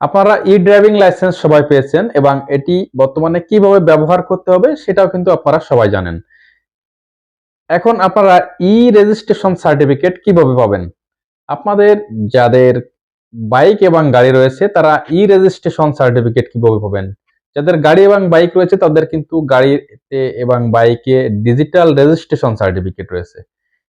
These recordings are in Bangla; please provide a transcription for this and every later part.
আপনারা ই ড্রাইভিং লাইসেন্স সবাই পেয়েছেন এবং এটি বর্তমানে কীভাবে ব্যবহার করতে হবে সেটাও কিন্তু আপনারা সবাই জানেন। এখন আপনারা ই রেজিস্ট্রেশন সার্টিফিকেট কীভাবে পাবেন? আপনাদের যাদের বাইক এবং গাড়ি রয়েছে, তারা ই রেজিস্ট্রেশন সার্টিফিকেট কীভাবে পাবেন? যাদের গাড়ি এবং বাইক রয়েছে, তাদের কিন্তু গাড়িতে এবং বাইকে ডিজিটাল রেজিস্ট্রেশন সার্টিফিকেট রয়েছে।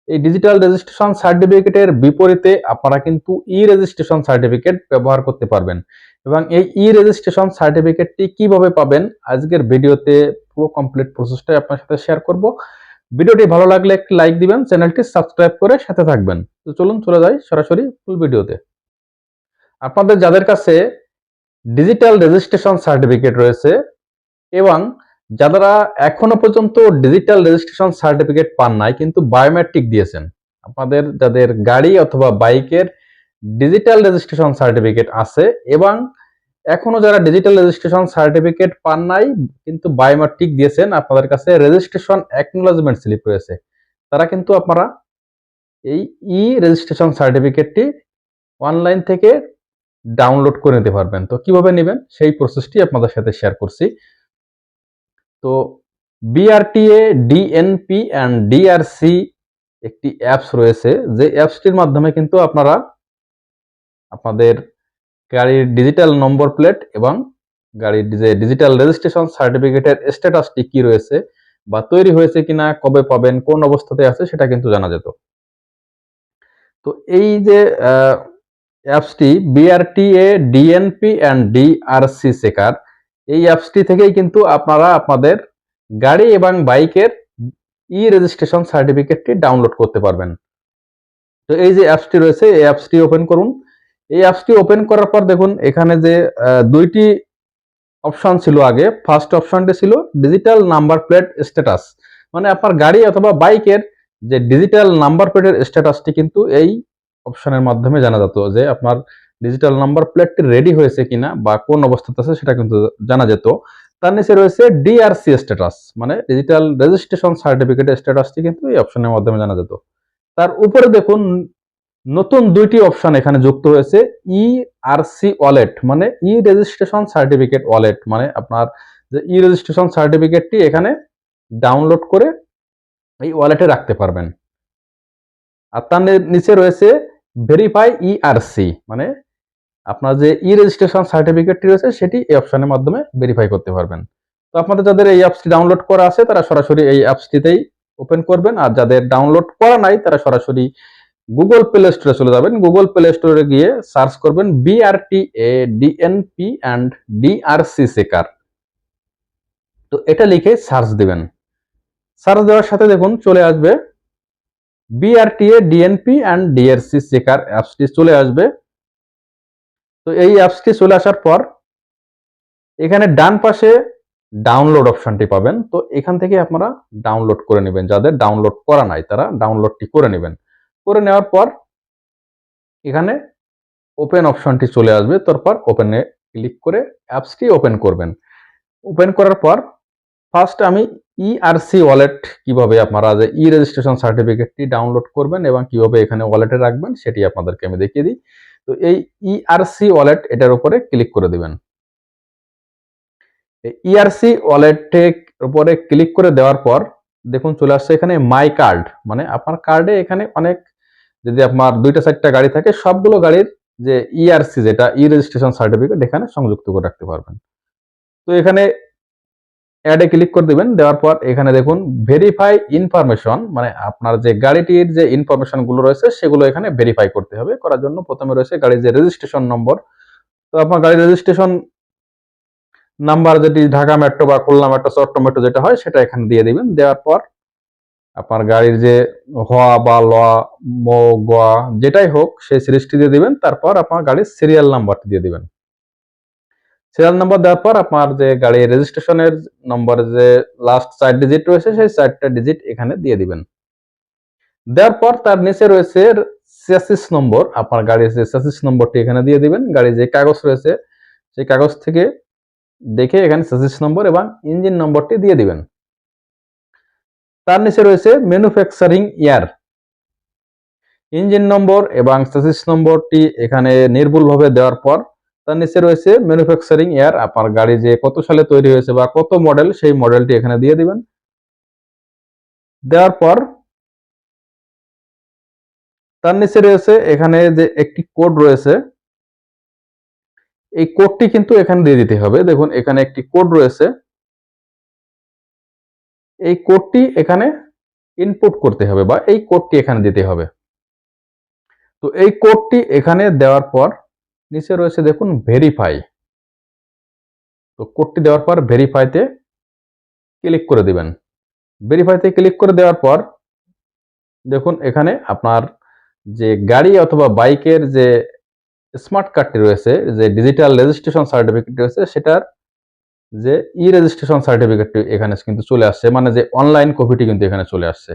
এই ডিজিটাল রেজিস্ট্রেশন সার্টিফিকেটের বিপরীতে আপনারা কিন্তু ই রেজিস্ট্রেশন সার্টিফিকেট ব্যবহার করতে পারবেন। এবং এই ই রেজিস্ট্রেশন সার্টিফিকেটটি কীভাবে পাবেন, আজকের ভিডিওতে পুরো কমপ্লিট প্রসেসটাই আপনার সাথে শেয়ার করব। ভিডিওটি ভালো লাগলে একটি লাইক দিবেন, চ্যানেলটি সাবস্ক্রাইব করে সাথে থাকবেন। তো চলুন, চলে যাই সরাসরি ফুল ভিডিওতে। আপনাদের যাদের কাছে ডিজিটাল রেজিস্ট্রেশন সার্টিফিকেট রয়েছে এবং যারা এখনও পর্যন্ত ডিজিটাল রেজিস্ট্রেশন সার্টিফিকেট পান নাই, কিন্তু বায়োমেট্রিক দিয়েছেন। আপনাদের যাদের গাড়ি অথবা বাইকের ডিজিটাল রেজিস্ট্রেশন সার্টিফিকেট আছে, এবং এখনও যারা ডিজিটাল রেজিস্ট্রেশন সার্টিফিকেট পান নাই, কিন্তু বায়োমেট্রিক দিয়েছেন, আপনাদের কাছে রেজিস্ট্রেশন অ্যাকনোলজমেন্ট স্লিপ রয়েছে। তারা কিন্তু আপনারা এই ই রেজিস্ট্রেশন সার্টিফিকেটটি অনলাইন থেকে ডাউনলোড করে নিতে পারবেন। তো কীভাবে নেবেন? সেই প্রসেসটি আপনাদের সাথে শেয়ার করছি। তো বিআরটিএ ডিএনপি অ্যান্ড ডিআরসি একটি অ্যাপস রয়েছে, যে অ্যাপসটির মাধ্যমে কিন্তু আপনারা আপনাদের গাড়ির ডিজিটাল নম্বর প্লেট এবং গাড়ির যে ডিজিটাল রেজিস্ট্রেশন সার্টিফিকেটের স্ট্যাটাসটি কি রয়েছে বা তৈরি হয়েছে কিনা, কবে পাবেন, কোন অবস্থাতে আছে সেটা কিন্তু জানা যেত। তো এই যে অ্যাপসটি BRTA DNP and DRC checker এই অ্যাপসটি থেকেই কিন্তু আপনারা আপনাদের গাড়ি এবং বাইকের ই রেজিস্ট্রেশন সার্টিফিকেটটি ডাউনলোড করতে পারবেন। তো এই যে অ্যাপসটি রয়েছে, এই অ্যাপসটি ওপেন করুন। এই অ্যাপসটি ওপেন করার পর দেখুন, এখানে যে দুইটি অপশন ছিল আগে। ফার্স্ট অপশনটি ছিল ডিজিটাল নাম্বার প্লেট স্ট্যাটাস মানে আপনার গাড়ি অথবা বাইকের যে ডিজিটাল নাম্বার প্লেটের স্ট্যাটাসটি কিন্তু এই অপশনের মাধ্যমে জানা যেত যে আপনার ডিজিটাল নাম্বার প্লেটটি রেডি হয়েছে কিনা বা কোন অবস্থাতে আছে সেটা কিন্তু জানা যেত। তার নিচে রয়েছে ডিআরসি স্ট্যাটাস মানে ডিজিটাল রেজিস্ট্রেশন সার্টিফিকেটের স্ট্যাটাসটি কিন্তু এই অপশনের মাধ্যমে জানা যেত। তার উপরে দেখুন, নতুন দুইটি অপশন এখানে যুক্ত হয়েছে ই আর সি ওয়ালেট মানে ই রেজিস্ট্রেশন সার্টিফিকেট ওয়ালেট মানে আপনার যে ই রেজিস্ট্রেশন সার্টিফিকেটটি এখানে ডাউনলোড করে এই ওয়ালেটে রাখতে পারবেন। আর তার নিচে রয়েছে ভেরিফাই ইআরসি মানে আপনার যে ই রেজিস্ট্রেশন সার্টিফিকেটটি রয়েছে, সেটি এই অপশনের মাধ্যমে ভেরিফাই করতে পারবেন। তো আপনাদের যাদের এই অ্যাপসটি ডাউনলোড করা আছে, তারা সরাসরি এই অ্যাপসটিতেই ওপেন করবেন। আর যাদের ডাউনলোড করা নাই, তারা সরাসরি গুগল প্লে স্টোরে চলে যাবেন। গুগল প্লে স্টোরে গিয়ে সার্চ করবেন BRT A DNP and DRC shaker তো এটা লিখে সার্চ দিবেন। সার্চ দেওয়ার সাথে দেখুন, চলে আসবে BRTA DNP and DRC checker অ্যাপসটি চলে আসবে। তো এই অ্যাপসটি চলে আসার পর এখানে ডান পাশে ডাউনলোড অপশনটি পাবেন। তো এখান থেকে আপনারা ডাউনলোড করে নেবেন। যাদের ডাউনলোড করা নাই, তারা ডাউনলোডটি করে নেবেন। করে নেওয়ার পর এখানে ওপেন অপশনটি চলে আসবে। তারপর ওপেনে ক্লিক করে অ্যাপসটি ওপেন করবেন। ওপেন করার পর ফার্স্ট আমি ইআরসি ওয়ালেট কীভাবে আপনারা যে ই রেজিস্ট্রেশন সার্টিফিকেটটি ডাউনলোড করবেন এবং কীভাবে এখানে ওয়ালেটে রাখবেন, সেটি আপনাদেরকে আমি দেখিয়ে দিই। তো এই ইআরসি ওয়ালেট এটার উপরে ক্লিক করে দিবেন। ইআরসি ওয়ালেটের উপরে ক্লিক করে দেওয়ার পর দেখুন চলে আসছে এখানে মাই কার্ড মানে আপনার কার্ডে এখানে অনেক যদি আপনার দুইটা, চারটা গাড়ি থাকে, সবগুলো গাড়ির যে ইআরসি যেটা ই রেজিস্ট্রেশন সার্টিফিকেট এখানে সংযুক্ত করে রাখতে পারবেন। তো এখানে অ্যাডে ক্লিক করে দিবেন, দেওয়ার পর এখানে দেখুন ভেরিফাই ইনফরমেশন মানে আপনার যে গাড়িটির যে ইনফরমেশনগুলো রয়েছে, সেগুলো এখানে ভেরিফাই করতে হবে। করার জন্য প্রথমে রয়েছে গাড়ির যে রেজিস্ট্রেশন নম্বর তো আপনার গাড়ির রেজিস্ট্রেশন নাম্বার যেটি ঢাকা মেট্রো বা খুলনা মেট্রো চট্টগ্রাম মেট্রো যেটা হয়, সেটা এখানে দিয়ে দিবেন। দেওয়ার পর আপনার গাড়ির যে হওয়া বা লওয়া মো গোয়া যেটাই হোক, সেই সিরিজটি দিয়ে দিবেন। তারপর আপনার গাড়ির সিরিয়াল নাম্বারটি দিয়ে দিবেন। সিরিয়াল নাম্বার দেওয়ার পর আপনার যে গাড়ির রেজিস্ট্রেশনের নম্বর যে লাস্ট চার ডিজিট রয়েছে, সেই চারটা ডিজিট এখানে দিয়ে দিবেন। দেওয়ার পর তার নিচে রয়েছে চেসিস নম্বর আপনার গাড়ির যে চেসিস নম্বরটি এখানে দিয়ে দিবেন। গাড়ির যে কাগজ রয়েছে, সেই কাগজ থেকে দেখে এখানে চেসিস নম্বর এবং ইঞ্জিন নম্বরটি দিয়ে দিবেন। তার নিচে রয়েছে ম্যানুফ্যাকচারিং ইয়ার ইঞ্জিন নম্বর এবং চেসিস নম্বরটি এখানে নির্ভুলভাবে দেওয়ার পর তার নিচে রয়েছে ম্যানুফ্যাকচারিং ইয়ার আপনার গাড়ি যে কত সালে তৈরি হয়েছে বা কত মডেল সেই মডেলটি এখানে দিয়ে দিবেন। দেওয়ার পর তার নিচে রয়েছে এখানে যে একটি কোড রয়েছে, এই কোডটি কিন্তু এখানে দিয়ে দিতে হবে। দেখুন, এখানে একটি কোড রয়েছে। এই কোডটি এখানে ইনপুট করতে হবে বা এই কোডটি এখানে দিতে হবে। তো এই কোডটি এখানে দেওয়ার পর নিচে রয়েছে দেখুন ভেরিফাই তো কোডটি দেওয়ার পর ভেরিফাইতে ক্লিক করে দিবেন। ভেরিফাইতে ক্লিক করে দেওয়ার পর দেখুন, এখানে আপনার যে গাড়ি অথবা বাইকের যে স্মার্ট কার্ডটি রয়েছে, যে ডিজিটাল রেজিস্ট্রেশন সার্টিফিকেট রয়েছে, সেটার যে ই রেজিস্ট্রেশন সার্টিফিকেটটি এখানে কিন্তু চলে আসছে। মানে যে অনলাইন কপিটি কিন্তু এখানে চলে আসছে।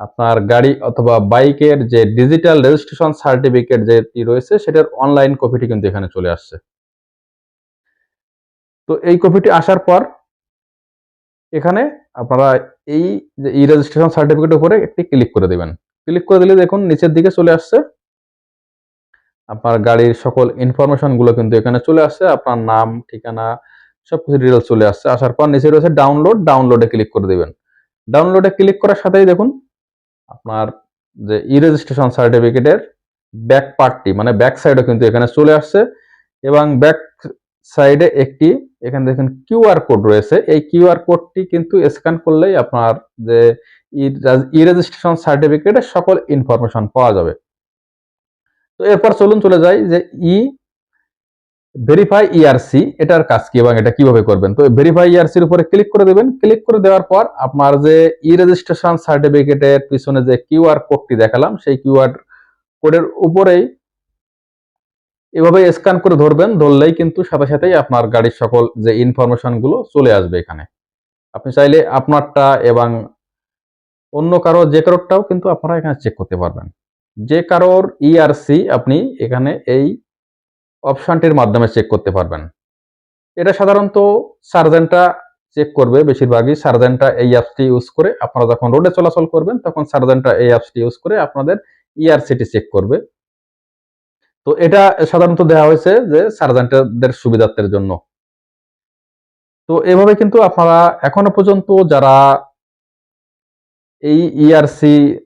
আপনার গাড়ি অথবা বাইকের যে ডিজিটাল রেজিস্ট্রেশন সার্টিফিকেট যেটি রয়েছে, সেটার অনলাইন কপিটি কিন্তু এখানে চলে আসছে। তো এই কপিটি আসার পর এখানে আপনারা এই যে ই রেজিস্ট্রেশন সার্টিফিকেটের উপরে একটি ক্লিক করে দেবেন। ক্লিক করে দিলে দেখুন নিচের দিকে চলে আসছে। আপনার গাড়ির সকল ইনফরমেশনগুলো কিন্তু এখানে চলে আসছে। আপনার নাম, ঠিকানা, সবকিছু ডিটেলস চলে আসছে। আসার পর নিচে রয়েছে ডাউনলোড ডাউনলোডে ক্লিক করে দিবেন। ডাউনলোডে ক্লিক করার সাথেই দেখুন আপনার যে ই রেজিস্ট্রেশন সার্টিফিকেটের ব্যাক পার্টটি মানে ব্যাক সাইডও কিন্তু এখানে চলে আসছে এবং ব্যাক সাইডে একটি, এখানে দেখেন কিউআর কোড রয়েছে। এই কিউআর কোডটি কিন্তু স্ক্যান করলেই আপনার যে ই রেজিস্ট্রেশন সার্টিফিকেটের সকল ইনফরমেশন পাওয়া যাবে। তো এরপর চলুন চলে যাই যে ই ভেরিফাই ইআরসি এটার কাজ কি এবং এটা কীভাবে করবেন? তো ভেরিফাই ইআরসির উপরে ক্লিক করে দেবেন। ক্লিক করে দেওয়ার পর আপনার যে ই রেজিস্ট্রেশন সার্টিফিকেটের পিছনে যে কিউআর কোডটি দেখালাম, সেই কিউআর কোডের উপরেই এভাবে স্ক্যান করে ধরবেন, ধরলেই কিন্তু সাথে সাথেই আপনার গাড়ির সকল যে ইনফরমেশনগুলো চলে আসবে এখানে। আপনি চাইলে আপনারটা এবং অন্য কারও যে কারোরটাও কিন্তু আপনারা এখানে চেক করতে পারবেন। যে কারোর ইআরসি আপনি এখানে এই অপশনটির মাধ্যমে চেক করতে পারবেন। এটা সাধারণত সার্জেন্টরা চেক করবে, বেশিরভাগই সার্জেন্টরা এই অ্যাপসটি ইউজ করে আপনারা যখন রোডে চলাচল করবেন, তখন সার্জেন্টরা এই অ্যাপসটি ইউজ করে আপনাদের ইআরসিটি চেক করবে। তো এটা সাধারণত দেওয়া হয়েছে যে সার্জেন্টদের সুবিধার্থের জন্য। তো এভাবে কিন্তু আপনারা এখনও পর্যন্ত যারা এই ইআরসি টি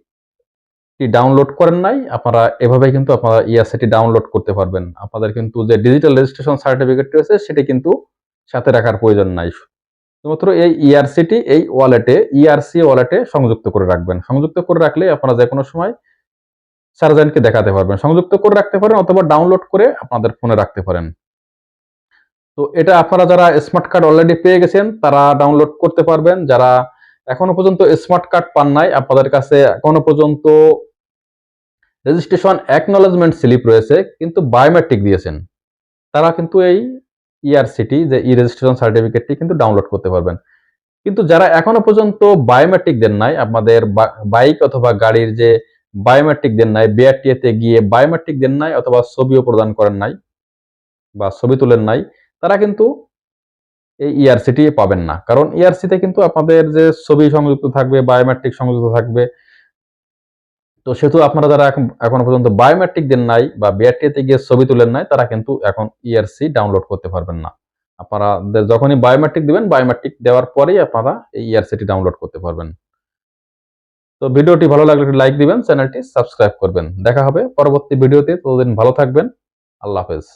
ডাউনলোড করেন নাই, আপনারা এভাবে কিন্তু আপনারা ইআরসিটি ডাউনলোড করতে পারবেন। আপনাদের কিন্তু যে ডিজিটাল রেজিস্ট্রেশন সার্টিফিকেট রয়েছে, সেটি কিন্তু সাথে রাখার প্রয়োজন নাই। শুধুমাত্র এই ইআরসিটি এই ওয়ালেটে ইআরসি ওয়ালেটে সংযুক্ত করে রাখবেন। সংযুক্ত করে রাখলে আপনারা যে কোনো সময় সার্জেন্টকে দেখাতে পারবেন। সংযুক্ত করে রাখতে পারেন অথবা ডাউনলোড করে আপনাদের ফোনে রাখতে পারেন। তো এটা আপনারা যারা স্মার্ট কার্ড অলরেডি পেয়ে গেছেন, তারা ডাউনলোড করতে পারবেন। যারা এখনও পর্যন্ত স্মার্ট কার্ড পান নাই, আপনাদের কাছে এখনও পর্যন্ত রেজিস্ট্রেশন অ্যাকনোলেজমেন্ট স্লিপ রয়েছে, কিন্তু বায়োমেট্রিক দিয়েছেন। তারা কিন্তু এই ইআরসিটি যে ই রেজিস্ট্রেশন সার্টিফিকেটটি কিন্তু ডাউনলোড করতে পারবেন। কিন্তু যারা এখনও পর্যন্ত বায়োমেট্রিক দেন নাই, আপনাদের বাইক অথবা গাড়ির যে বায়োমেট্রিক দেন নাই বিআরটিএতে গিয়ে বায়োমেট্রিক দেন নাই, অথবা ছবিও প্রদান করেন নাই, বা ছবি তুলেন নাই, তারা কিন্তু এই ইআরসিটি পাবেন না। কারণ ইআরসিতে কিন্তু আপনাদের যে ছবি সংযুক্ত থাকবে বায়োমেট্রিক সংযুক্ত থাকবে তো সেহেতু আপনারা যারা এখন, এখনও পর্যন্ত বায়োমেট্রিক দেন নাই বা বিআরটিতে গিয়ে ছবি তুলেন নাই, তারা কিন্তু এখন ইআরসি ডাউনলোড করতে পারবেন না। আপনারা যখনই বায়োমেট্রিক দিবেন বায়োমেট্রিক দেওয়ার পরেই আপনারা এই ইআরসিটি ডাউনলোড করতে পারবেন। তো ভিডিওটি ভালো লাগলে একটু লাইক দিবেন, চ্যানেলটি সাবস্ক্রাইব করবেন। দেখা হবে পরবর্তী ভিডিওতে। ততদিন ভালো থাকবেন। আল্লাহ হাফেজ।